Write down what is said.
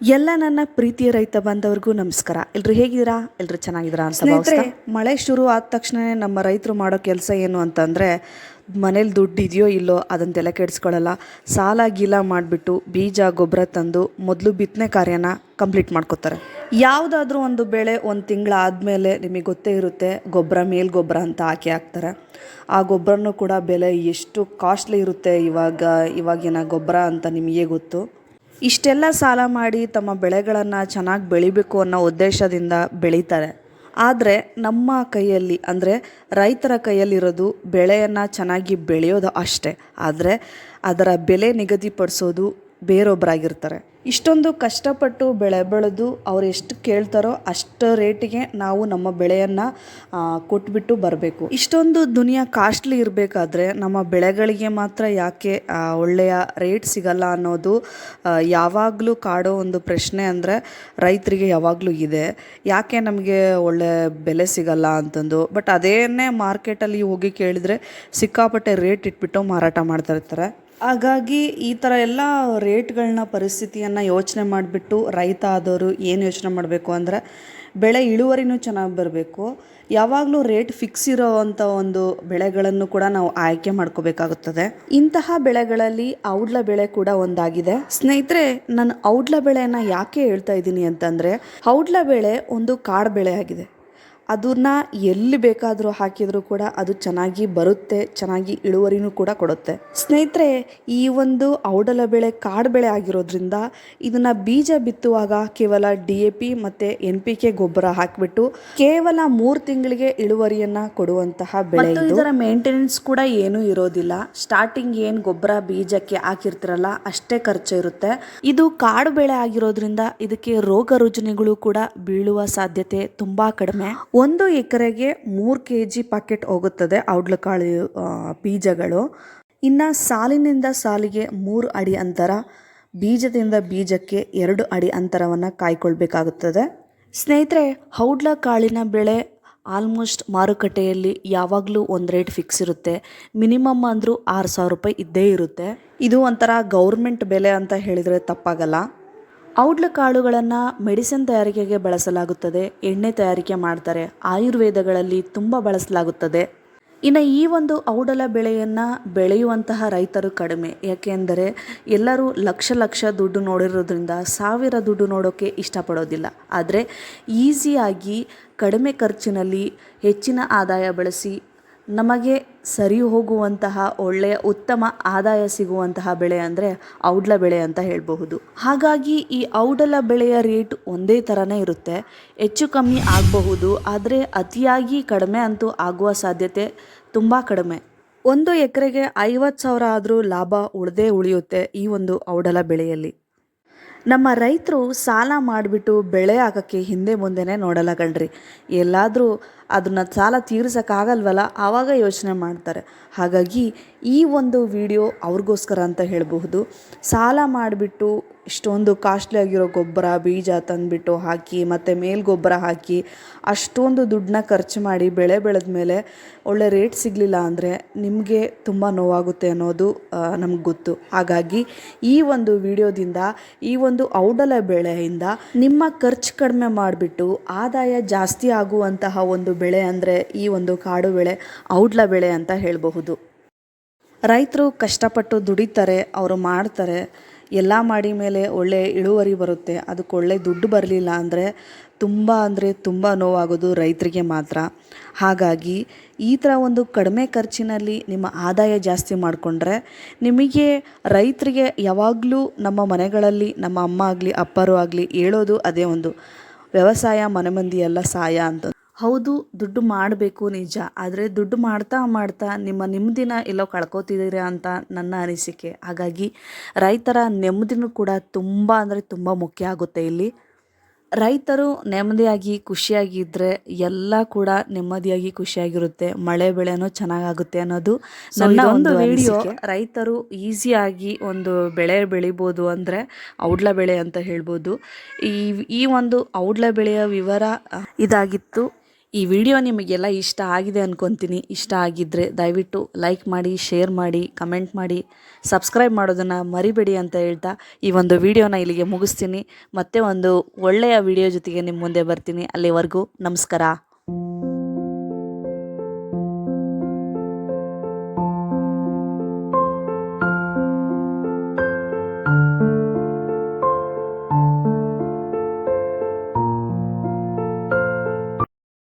ಎಲ್ಲ ನನ್ನ ಪ್ರೀತಿಯ ರೈತ ಬಾಂಧವರಿಗೂ ನಮಸ್ಕಾರ. ಎಲ್ರು ಹೇಗಿದ್ದೀರಾ? ಎಲ್ಲರೂ ಚೆನ್ನಾಗಿದ್ದೀರಾ ಅಂತ ಮಳೆ ಶುರು ಆದ ತಕ್ಷಣ ನಮ್ಮ ರೈತರು ಮಾಡೋ ಕೆಲಸ ಏನು ಅಂತಂದರೆ, ಮನೇಲಿ ದುಡ್ಡು ಇದೆಯೋ ಇಲ್ಲೋ ಅದನ್ನು ತಲೆ ಕೆಡಿಸ್ಕೊಳ್ಳಲ್ಲ. ಸಾಲ ಗೀಲ ಮಾಡಿಬಿಟ್ಟು ಬೀಜ, ಗೊಬ್ಬರ ತಂದು ಮೊದಲು ಬಿತ್ತನೆ ಕಾರ್ಯನ ಕಂಪ್ಲೀಟ್ ಮಾಡ್ಕೋತಾರೆ. ಯಾವುದಾದ್ರೂ ಒಂದು ಬೆಳೆ ಒಂದು ತಿಂಗಳಾದಮೇಲೆ ನಿಮಗೆ ಗೊತ್ತೇ ಇರುತ್ತೆ, ಗೊಬ್ಬರ ಮೇಲ್ ಗೊಬ್ಬರ ಅಂತ ಹಾಕಿ ಹಾಕ್ತಾರೆ. ಆ ಗೊಬ್ಬರನೂ ಕೂಡ ಬೆಲೆ ಎಷ್ಟು ಕಾಸ್ಟ್ಲಿ ಇರುತ್ತೆ ಇವಾಗ, ಇವಾಗಿನ ಗೊಬ್ಬರ ಅಂತ ನಿಮಗೆ ಗೊತ್ತು. ಇಷ್ಟೆಲ್ಲ ಸಾಲ ಮಾಡಿ ತಮ್ಮ ಬೆಳೆಗಳನ್ನು ಚೆನ್ನಾಗಿ ಬೆಳಿಬೇಕು ಅನ್ನೋ ಉದ್ದೇಶದಿಂದ ಬೆಳೀತಾರೆ. ಆದರೆ ನಮ್ಮ ಕೈಯಲ್ಲಿ, ಅಂದರೆ ರೈತರ ಕೈಯಲ್ಲಿರೋದು ಬೆಳೆಯನ್ನು ಚೆನ್ನಾಗಿ ಬೆಳೆಯೋದು ಅಷ್ಟೇ. ಆದರೆ ಅದರ ಬೆಲೆ ನಿಗದಿಪಡಿಸೋದು ಬೇರೊಬ್ಬರಾಗಿರ್ತಾರೆ ಇಷ್ಟೊಂದು ಕಷ್ಟಪಟ್ಟು ಬೆಳೆ ಬೆಳೆದು ಅವ್ರು ಎಷ್ಟು ಕೇಳ್ತಾರೋ ಅಷ್ಟು ರೇಟಿಗೆ ನಾವು ನಮ್ಮ ಬೆಳೆಯನ್ನು ಕೊಟ್ಬಿಟ್ಟು ಬರಬೇಕು. ಇಷ್ಟೊಂದು ದುನಿಯಾ ಕಾಸ್ಟ್ಲಿ ಇರಬೇಕಾದ್ರೆ ನಮ್ಮ ಬೆಳೆಗಳಿಗೆ ಮಾತ್ರ ಯಾಕೆ ಒಳ್ಳೆಯ ರೇಟ್ ಸಿಗಲ್ಲ ಅನ್ನೋದು ಯಾವಾಗಲೂ ಕಾಡೋ ಒಂದು ಪ್ರಶ್ನೆ ಅಂದರೆ ರೈತರಿಗೆ ಯಾವಾಗಲೂ ಇದೆ. ಯಾಕೆ ನಮಗೆ ಒಳ್ಳೆ ಬೆಲೆ ಸಿಗಲ್ಲ ಅಂತಂದು. ಬಟ್ ಅದೇನೇ ಮಾರ್ಕೆಟಲ್ಲಿ ಹೋಗಿ ಕೇಳಿದರೆ ಸಿಕ್ಕಾಪಟ್ಟೆ ರೇಟ್ ಇಟ್ಬಿಟ್ಟು ಮಾರಾಟ ಮಾಡ್ತಾ ಇರ್ತಾರೆ. ಹಾಗಾಗಿ ಈ ಥರ ಎಲ್ಲ ರೇಟ್ಗಳನ್ನ ಪರಿಸ್ಥಿತಿಯನ್ನು ಯೋಚನೆ ಮಾಡಿಬಿಟ್ಟು ರೈತ ಆದವರು ಏನು ಯೋಚನೆ ಮಾಡಬೇಕು ಅಂದರೆ ಬೆಳೆ ಇಳುವರಿನೂ ಚೆನ್ನಾಗಿ ಬರಬೇಕು. ಯಾವಾಗಲೂ ರೇಟ್ ಫಿಕ್ಸ್ ಇರೋವಂಥ ಒಂದು ಬೆಳೆಗಳನ್ನು ಕೂಡ ನಾವು ಆಯ್ಕೆ ಮಾಡ್ಕೋಬೇಕಾಗುತ್ತದೆ. ಇಂತಹ ಬೆಳೆಗಳಲ್ಲಿ ಔಡ್ಲ ಬೆಳೆ ಕೂಡ ಒಂದಾಗಿದೆ. ಸ್ನೇಹಿತರೆ, ನಾನು ಔಡ್ಲ ಬೆಳೆಯನ್ನು ಯಾಕೆ ಹೇಳ್ತಾ ಇದ್ದೀನಿ ಅಂತಂದರೆ, ಔಡ್ಲ ಬೆಳೆ ಒಂದು ಕಾಡು ಬೆಳೆ ಆಗಿದೆ. ಅದನ್ನ ಎಲ್ಲಿ ಬೇಕಾದರೂ ಹಾಕಿದರೂ ಕೂಡ ಅದು ಚೆನ್ನಾಗಿ ಬರುತ್ತೆ ಚೆನ್ನಾಗಿ ಇಳುವರಿನೂ ಕೂಡ ಕೊಡುತ್ತೆ. ಸ್ನೇಹಿತರೆ ಈ ಒಂದು ಔಡಲ ಬೆಳೆ ಕಾಡು ಬೆಳೆ ಆಗಿರೋದ್ರಿಂದ ಇದನ್ನ ಬೀಜ ಬಿತ್ತುವಾಗ ಕೇವಲ ಡಿ ಎ ಪಿ ಮತ್ತು ಎನ್ ಪಿ ಕೆ ಗೊಬ್ಬರ ಹಾಕಿಬಿಟ್ಟು ಕೇವಲ ಮೂರು ತಿಂಗಳಿಗೆ ಇಳುವರಿಯನ್ನ ಕೊಡುವಂತಹ ಬೆಳೆ ಇದು. ಇದರ ಮೇಂಟೆನೆನ್ಸ್ ಕೂಡ ಏನೂ ಇರೋದಿಲ್ಲ. ಸ್ಟಾರ್ಟಿಂಗ್ ಏನು ಗೊಬ್ಬರ ಬೀಜಕ್ಕೆ ಹಾಕಿರ್ತಿರಲ್ಲ ಅಷ್ಟೇ ಖರ್ಚು ಇರುತ್ತೆ. ಇದು ಕಾಡು ಬೆಳೆ ಆಗಿರೋದ್ರಿಂದ ಇದಕ್ಕೆ ರೋಗ ರುಜಿನಿಗಳು ಕೂಡ ಬೀಳುವ ಸಾಧ್ಯತೆ ತುಂಬಾ ಕಡಿಮೆ. ಒಂದು ಎಕರೆಗೆ ಮೂರು ಕೆ ಜಿ ಪಾಕೆಟ್ ಹೋಗುತ್ತದೆ ಔಡ್ಲಕಾಳು ಬೀಜಗಳು. ಇನ್ನು ಸಾಲಿನಿಂದ ಸಾಲಿಗೆ ಮೂರು ಅಡಿ ಅಂತರ, ಬೀಜದಿಂದ ಬೀಜಕ್ಕೆ ಎರಡು ಅಡಿ ಅಂತರವನ್ನು ಕಾಯ್ಕೊಳ್ಬೇಕಾಗುತ್ತದೆ. ಸ್ನೇಹಿತರೆ ಔಡ್ಲ ಕಾಳಿನ ಬೆಳೆ ಆಲ್ಮೋಸ್ಟ್ ಮಾರುಕಟ್ಟೆಯಲ್ಲಿ ಯಾವಾಗಲೂ ಒಂದು ರೇಟ್ ಫಿಕ್ಸ್ ಇರುತ್ತೆ. ಮಿನಿಮಮ್ ಅಂದರೂ ಆರು ಸಾವಿರ ರೂಪಾಯಿ ಇದ್ದೇ ಇರುತ್ತೆ. ಇದು ಒಂಥರ ಗೌರ್ಮೆಂಟ್ ಬೆಲೆ ಅಂತ ಹೇಳಿದರೆ ತಪ್ಪಾಗಲ್ಲ. ಔಡ್ಲ ಕಾಳುಗಳನ್ನು ಮೆಡಿಸಿನ್ ತಯಾರಿಕೆಗೆ ಬಳಸಲಾಗುತ್ತದೆ, ಎಣ್ಣೆ ತಯಾರಿಕೆ ಮಾಡ್ತಾರೆ, ಆಯುರ್ವೇದಗಳಲ್ಲಿ ತುಂಬ ಬಳಸಲಾಗುತ್ತದೆ. ಇನ್ನು ಈ ಒಂದು ಔಡಲ ಬೆಳೆಯನ್ನು ಬೆಳೆಯುವಂತಹ ರೈತರು ಕಡಿಮೆ. ಯಾಕೆಂದರೆ ಎಲ್ಲರೂ ಲಕ್ಷ ಲಕ್ಷ ದುಡ್ಡು ನೋಡಿರೋದ್ರಿಂದ ಸಾವಿರ ದುಡ್ಡು ನೋಡೋಕ್ಕೆ ಇಷ್ಟಪಡೋದಿಲ್ಲ. ಆದರೆ ಈಸಿಯಾಗಿ ಕಡಿಮೆ ಖರ್ಚಿನಲ್ಲಿ ಹೆಚ್ಚಿನ ಆದಾಯ ಬಳಸಿ ನಮಗೆ ಸರಿ ಹೋಗುವಂತಹ ಒಳ್ಳೆಯ ಉತ್ತಮ ಆದಾಯ ಸಿಗುವಂತಹ ಬೆಳೆ ಅಂದರೆ ಔಡ್ಲ ಬೆಳೆ ಅಂತ ಹೇಳಬಹುದು. ಹಾಗಾಗಿ ಈ ಔಡಲ ಬೆಳೆಯ ರೇಟ್ ಒಂದೇ ಥರನೇ ಇರುತ್ತೆ. ಹೆಚ್ಚು ಕಮ್ಮಿ ಆಗಬಹುದು, ಆದರೆ ಅತಿಯಾಗಿ ಕಡಿಮೆ ಅಂತೂ ಆಗುವ ಸಾಧ್ಯತೆ ತುಂಬ ಕಡಿಮೆ. ಒಂದು ಎಕರೆಗೆ ಐವತ್ತು ಸಾವಿರ ಆದರೂ ಲಾಭ ಉಳದೇ ಉಳಿಯುತ್ತೆ ಈ ಒಂದು ಔಡಲ ಬೆಳೆಯಲ್ಲಿ. ನಮ್ಮ ರೈತರು ಸಾಲ ಮಾಡಿಬಿಟ್ಟು ಬೆಳೆ ಹಾಕೋಕ್ಕೆ ಹಿಂದೆ ಮುಂದೆನೇ ನೋಡಲ್ಲ ಕಣ್ರಿ ಎಲ್ಲಾದರೂ ಅದನ್ನ ಸಾಲ ತೀರಿಸೋಕ್ಕಾಗಲ್ವಲ್ಲ, ಆವಾಗ ಯೋಚನೆ ಮಾಡ್ತಾರೆ. ಹಾಗಾಗಿ ಈ ಒಂದು ವಿಡಿಯೋ ಅವ್ರಿಗೋಸ್ಕರ ಅಂತ ಹೇಳಬಹುದು. ಸಾಲ ಮಾಡಿಬಿಟ್ಟು ಇಷ್ಟೊಂದು ಕಾಸ್ಟ್ಲಿ ಆಗಿರೋ ಗೊಬ್ಬರ, ಬೀಜ ತಂದುಬಿಟ್ಟು ಹಾಕಿ, ಮತ್ತು ಮೇಲ್ ಗೊಬ್ಬರ ಹಾಕಿ ಅಷ್ಟೊಂದು ದುಡ್ಡನ್ನ ಖರ್ಚು ಮಾಡಿ ಬೆಳೆ ಬೆಳೆದ ಮೇಲೆ ಒಳ್ಳೆ ರೇಟ್ ಸಿಗಲಿಲ್ಲ ಅಂದರೆ ನಿಮಗೆ ತುಂಬ ನೋವಾಗುತ್ತೆ ಅನ್ನೋದು ನಮ್ಗೆ ಗೊತ್ತು. ಹಾಗಾಗಿ ಈ ಒಂದು ವಿಡಿಯೋದಿಂದ, ಈ ಒಂದು ಔಡಲ ಬೆಳೆಯಿಂದ ನಿಮ್ಮ ಖರ್ಚು ಕಡಿಮೆ ಮಾಡಿಬಿಟ್ಟು ಆದಾಯ ಜಾಸ್ತಿ ಆಗುವಂತಹ ಒಂದು ಬೆಳೆ ಅಂದರೆ ಈ ಒಂದು ಕಾಡು ಬೆಳೆ, ಔಡ್ಲ ಬೆಳೆ ಅಂತ ಹೇಳಬಹುದು. ರೈತರು ಕಷ್ಟಪಟ್ಟು ದುಡಿತಾರೆ, ಅವರು ಮಾಡ್ತಾರೆ. ಎಲ್ಲ ಮಾಡಿ ಮೇಲೆ ಒಳ್ಳೆ ಇಳುವರಿ ಬರುತ್ತೆ. ಅದಕ್ಕೆ ಒಳ್ಳೆ ದುಡ್ಡು ಬರಲಿಲ್ಲ ಅಂದರೆ ತುಂಬ ಅಂದರೆ ತುಂಬ ನೋವಾಗೋದು ರೈತರಿಗೆ ಮಾತ್ರ. ಹಾಗಾಗಿ ಈ ಥರ ಒಂದು ಕಡಿಮೆ ಖರ್ಚಿನಲ್ಲಿ ನಿಮ್ಮ ಆದಾಯ ಜಾಸ್ತಿ ಮಾಡಿಕೊಂಡ್ರೆ ನಿಮಗೆ ರೈತರಿಗೆ ಯಾವಾಗಲೂ ನಮ್ಮ ಮನೆಗಳಲ್ಲಿ ನಮ್ಮ ಅಮ್ಮ ಆಗಲಿ, ಅಪ್ಪರು ಆಗಲಿ ಹೇಳೋದು ಅದೇ ಒಂದು ವ್ಯವಸಾಯ ಮನೆ ಮಂದಿ ಎಲ್ಲ ಸಾಯ ಅಂತ. ಹೌದು ದುಡ್ಡು ಮಾಡಬೇಕು ನಿಜ. ಆದರೆ ದುಡ್ಡು ಮಾಡ್ತಾ ಮಾಡ್ತಾ ನಿಮ್ಮ ನೆಮ್ಮದಿನ ಎಲ್ಲೋ ಕಳ್ಕೊತಿದ್ದೀರಾ ಅಂತ ನನ್ನ ಅನಿಸಿಕೆ. ಹಾಗಾಗಿ ರೈತರ ನೆಮ್ಮದಿನೂ ಕೂಡ ತುಂಬ ಅಂದರೆ ತುಂಬ ಮುಖ್ಯ ಆಗುತ್ತೆ ಇಲ್ಲಿ. ರೈತರು ನೆಮ್ಮದಿಯಾಗಿ ಖುಷಿಯಾಗಿದ್ದರೆ ಎಲ್ಲ ಕೂಡ ನೆಮ್ಮದಿಯಾಗಿ ಖುಷಿಯಾಗಿರುತ್ತೆ. ಮಳೆ ಬೆಳೆನೂ ಚೆನ್ನಾಗಾಗುತ್ತೆ ಅನ್ನೋದು ನನ್ನ ಒಂದು ವಿಡಿಯೋ ರೈತರು ಈಸಿಯಾಗಿ ಒಂದು ಬೆಳೆ ಬೆಳಿಬೋದು ಅಂದರೆ ಔಡ್ಲ ಬೆಳೆ ಅಂತ ಹೇಳ್ಬೋದು. ಈ ಈ ಒಂದು ಔಡ್ಲ ಬೆಳೆಯ ವಿವರ ಇದಾಗಿತ್ತು. ಈ ವಿಡಿಯೋ ನಿಮಗೆಲ್ಲ ಇಷ್ಟ ಆಗಿದೆ ಅನ್ಕೊತೀನಿ. ಇಷ್ಟ ಆಗಿದ್ದರೆ ದಯವಿಟ್ಟು ಲೈಕ್ ಮಾಡಿ, ಶೇರ್ ಮಾಡಿ, ಕಮೆಂಟ್ ಮಾಡಿ, ಸಬ್ಸ್ಕ್ರೈಬ್ ಮಾಡೋದನ್ನು ಮರಿಬೇಡಿ ಅಂತ ಹೇಳ್ತಾ ಈ ಒಂದು ವಿಡಿಯೋನ ಇಲ್ಲಿಗೆ ಮುಗಿಸ್ತೀನಿ. ಮತ್ತೆ ಒಂದು ಒಳ್ಳೆಯ ವಿಡಿಯೋ ಜೊತೆಗೆ ನಿಮ್ಮ ಮುಂದೆ ಬರ್ತೀನಿ. ಅಲ್ಲಿವರೆಗೂ ನಮಸ್ಕಾರ.